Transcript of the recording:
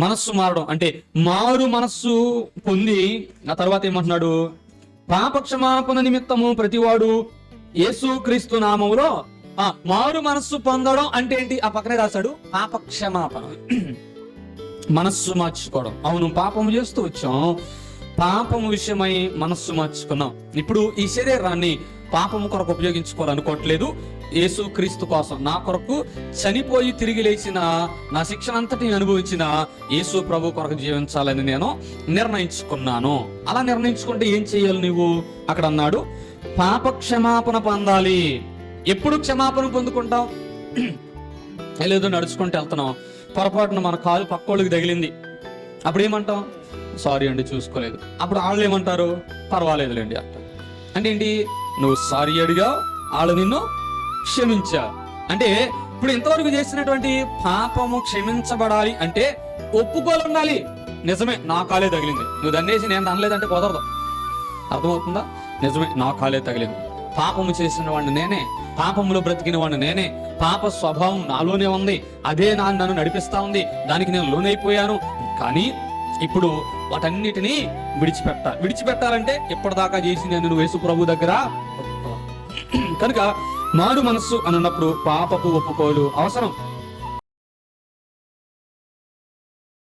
మనస్సు మారడం. అంటే మారు మనస్సు పొంది ఆ తర్వాత ఏమంటున్నాడు? పాప క్షమాపణ నిమిత్తము ప్రతివాడు యేసుక్రీస్తు నామములో ఆ మారు మనస్సు పొందడం అంటే ఏంటి? ఆ పక్కనే రాశాడు పాపక్షమాపణ. మనస్సు మార్చుకోవడం. అవును పాపము చేస్తూ వచ్చాం. పాపము విషయమై మనస్సు మార్చుకున్నాం. ఇప్పుడు ఈ శరీరాన్ని పాపము కొరకు ఉపయోగించుకోవాలనుకోవట్లేదు. యేసు క్రీస్తు కోసం నా కొరకు చనిపోయి తిరిగి లేచిన నా శిక్షణ అంతటిని అనుభవించిన యేసు ప్రభు కొరకు జీవించాలని నేను నిర్ణయించుకున్నాను. అలా నిర్ణయించుకుంటే ఏం చేయాలి నువ్వు అక్కడ అన్నాడు పాప క్షమాపణ పొందాలి. ఎప్పుడు క్షమాపణ పొందుకుంటాం లేదో నడుచుకుంటూ వెళ్తున్నాం పొరపాటున మన కాలు పక్కోళ్ళకి తగిలింది. అప్పుడు ఏమంటాం సారీ అండి చూసుకోలేదు. అప్పుడు వాళ్ళు ఏమంటారు? పర్వాలేదులేండి అంటారు. అంటే ఏంటి? నువ్వు సారీ అడిగా వాళ్ళు నిన్ను క్షమించా అంటే ఇప్పుడు ఇంతవరకు చేసినటువంటి పాపము క్షమించబడాలి అంటే ఒప్పుకోలు ఉండాలి నిజమే నా కాలే తగిలింది. నువ్వు దన్నేసి నేను అనలేదంటే కుదరదు. అర్థమవుతుందా? నిజమే నా కాలే తగిలింది. పాపము చేసిన వాడిని నేనే పాపములో బ్రతికిన వాడిని నేనే పాప స్వభావం నాలోనే ఉంది. అదే నా నన్ను నడిపిస్తా ఉంది. దానికి నేను లోనైపోయాను. కానీ ఇప్పుడు వాటన్నిటినీ విడిచిపెట్టాలి విడిచిపెట్టాలంటే ఇప్పటిదాకా చేసింది నేను నువ్వు యేసు ప్రభు దగ్గర? కనుక మారు మనస్సు అని అన్నప్పుడు పాపపు ఒప్పుకోలు అవసరం.